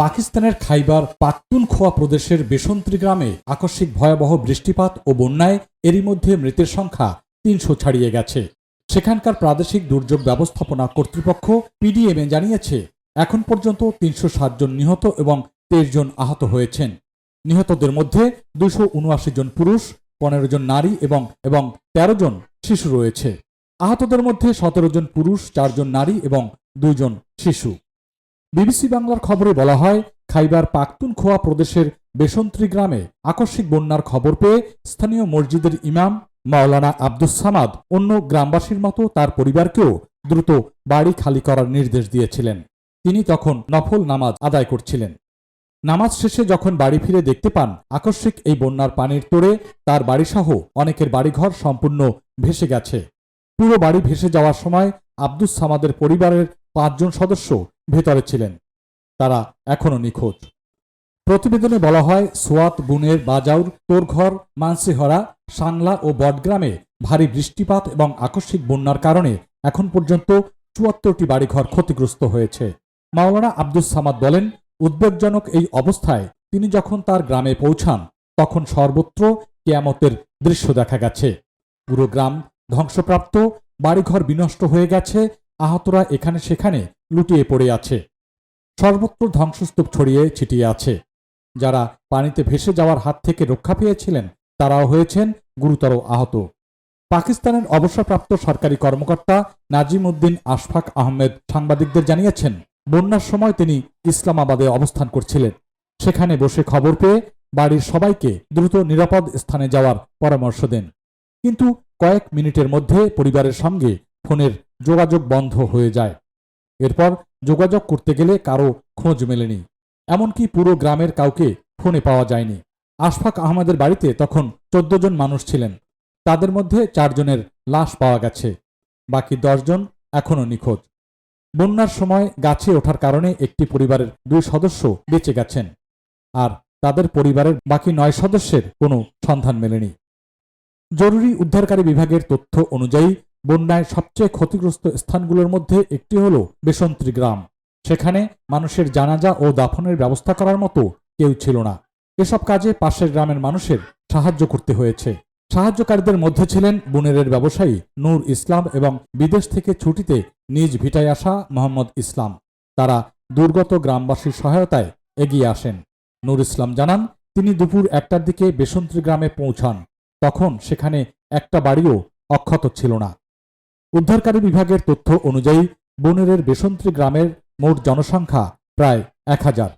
পাকিস্তানের খাইবার পাখতুনখোয়া প্রদেশের বেসন্ত্রী গ্রামে আকস্মিক ভয়াবহ বৃষ্টিপাত ও বন্যায় এরই মধ্যে মৃতের সংখ্যা তিনশো ছাড়িয়ে গেছে। সেখানকার প্রাদেশিক দুর্যোগ ব্যবস্থাপনা কর্তৃপক্ষ পিডিএমএ জানিয়েছে, এখন পর্যন্ত তিনশো জন নিহত এবং তেইশ জন আহত হয়েছেন। নিহতদের মধ্যে দুশো উনআশি জন পুরুষ, পনেরো জন নারী এবং এবং তেরো জন শিশু রয়েছে। আহতদের মধ্যে সতেরো জন পুরুষ চারজন নারী এবং দুইজন শিশু। বিবিসি বাংলার খবরে বলা হয়, খাইবার পাখতুনখোয়া প্রদেশের বেসন্ত্রী গ্রামে আকস্মিক বন্যার খবর পেয়ে স্থানীয় মসজিদের ইমাম মাওলানা আব্দুস সামাদ অন্য গ্রামবাসীর মতো তার পরিবারকেও দ্রুত বাড়ি খালি করার নির্দেশ দিয়েছিলেন। তিনি তখন নফল নামাজ আদায় করছিলেন। নামাজ শেষে যখন বাড়ি ফিরে দেখতে পান, আকস্মিক এই বন্যার পানির তোড়ে তার বাড়িসহ অনেকের বাড়িঘর সম্পূর্ণ ভেসে গেছে। পুরো বাড়ি ভেসে যাওয়ার সময় আব্দুস সামাদের পরিবারের পাঁচজন সদস্য ভেতরে ছিলেন। তারা এখনও নিখোঁজ। প্রতিবেদনে বলা হয়, সোয়াত, বুনের, বাজাউর, তোরঘর, মানসিহরা সাংলা ও বটগ্রামে ভারী বৃষ্টিপাত এবং আকস্মিক বন্যার কারণে এখন পর্যন্ত চুয়াত্তরটি বাড়িঘর ক্ষতিগ্রস্ত হয়েছে। মাওলানা আব্দুস সামাদ বলেন, উদ্বেগজনক এই অবস্থায় তিনি যখন তার গ্রামে পৌঁছান, তখন সর্বত্র কেয়ামতের দৃশ্য দেখা গেছে। পুরো গ্রাম ধ্বংসপ্রাপ্ত, বাড়িঘর বিনষ্ট হয়ে গেছে আহতরা এখানে সেখানে লুটিয়ে পড়ে আছে। সর্বত্র ধ্বংসস্তূপ ছড়িয়ে ছিটিয়ে আছে। যারা পানিতে ভেসে যাওয়ার হাত থেকে রক্ষা পেয়েছিলেন, তারাও হয়েছেন গুরুতর আহত। পাকিস্তানের অবসরপ্রাপ্ত সরকারি কর্মকর্তা নাজিম উদ্দিন আশফাক আহমেদ সাংবাদিকদের জানিয়েছেন, বন্যার সময় তিনি ইসলামাবাদে অবস্থান করছিলেন। সেখানে বসে খবর পেয়ে বাড়ির সবাইকে দ্রুত নিরাপদ স্থানে যাওয়ার পরামর্শ দেন। কিন্তু কয়েক মিনিটের মধ্যে পরিবারের সঙ্গে ফোনের যোগাযোগ বন্ধ হয়ে যায়। এরপর যোগাযোগ করতে গেলে কারও খোঁজ মেলেনি। এমনকি পুরো গ্রামের কাউকে ফোনে পাওয়া যায়নি। আশফাক আহমেদের বাড়িতে তখন চোদ্দ জন মানুষ ছিলেন। তাদের মধ্যে চারজনের লাশ পাওয়া গেছে। বাকি দশজন এখনও নিখোঁজ। বন্যার সময় গাছে ওঠার কারণে একটি পরিবারের দুই সদস্য বেঁচে গেছেন। আর তাদের পরিবারের বাকি নয় সদস্যের কোনো সন্ধান মেলেনি। জরুরি উদ্ধারকারী বিভাগের তথ্য অনুযায়ী বন্যায় সবচেয়ে ক্ষতিগ্রস্ত স্থানগুলোর মধ্যে একটি হল বেসন্ত্রী গ্রাম। সেখানে মানুষের জানাজা ও দাফনের ব্যবস্থা করার মতো কেউ ছিল না। এসব কাজে পাশের গ্রামের মানুষের সাহায্য করতে হয়েছে। সাহায্যকারীদের মধ্যে ছিলেন বুনেরের ব্যবসায়ী নূর ইসলাম এবং বিদেশ থেকে ছুটিতে নিজ ভিটায় আসা মোহাম্মদ ইসলাম। তারা দুর্গত গ্রামবাসীর সহায়তায় এগিয়ে আসেন। নূর ইসলাম জানান, তিনি দুপুর একটার দিকে বেসন্ত্রী গ্রামে পৌঁছান। তখন সেখানে একটা বাড়িও অক্ষত ছিল না। উদ্ধারকারী বিভাগের তথ্য অনুযায়ী বনেরের বেসন্ত্রী গ্রামের মোট জনসংখ্যা প্রায় এক হাজার।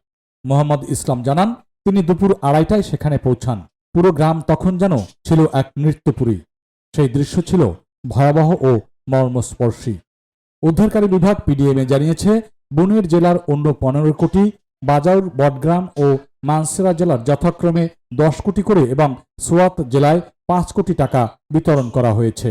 মোহাম্মদ ইসলাম জানান, তিনি দুপুর আড়াইটায় সেখানে পৌঁছান। পুরো গ্রাম তখন যেন ছিল এক নৃত্যপুরী। সেই দৃশ্য ছিল ভয়াবহ ও মর্মস্পর্শী। উদ্ধারকারী বিভাগ পিডিএমএ জানিয়েছে, বনের জেলার অন্য পনেরো কোটি, বাজাউর, বটগ্রাম ও মানসেরা জেলার যথাক্রমে দশ কোটি করে এবং সোয়াত জেলায় পাঁচ কোটি টাকা বিতরণ করা হয়েছে।